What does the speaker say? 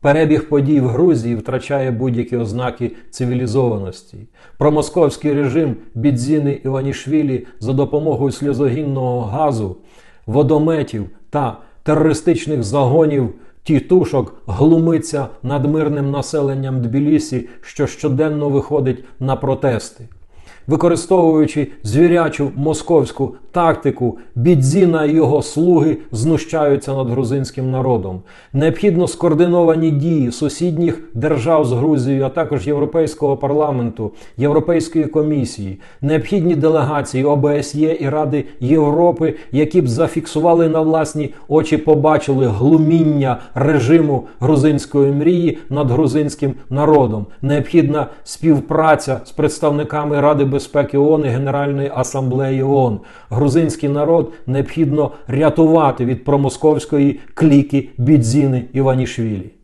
Перебіг подій в Грузії втрачає будь-які ознаки цивілізованості. Промосковський режим Бідзіни Іванішвілі за допомогою сльозогінного газу, водометів та терористичних загонів тітушок глумиться над мирним населенням Тбілісі, що щоденно виходить на протести. Використовуючи звірячу московську тактику, Бідзіна і його слуги знущаються над грузинським народом. Необхідно скоординовані дії сусідніх держав з Грузією, а також Європейського парламенту, Європейської комісії, необхідні делегації ОБСЄ і Ради Європи, які б зафіксували на власні очі, побачили глуміння режиму грузинської мрії над грузинським народом. Необхідна співпраця з представниками Ради безпеки ООН і Генеральної асамблеї ООН. Грузинський народ необхідно рятувати від промосковської кліки Бідзіни Іванішвілі.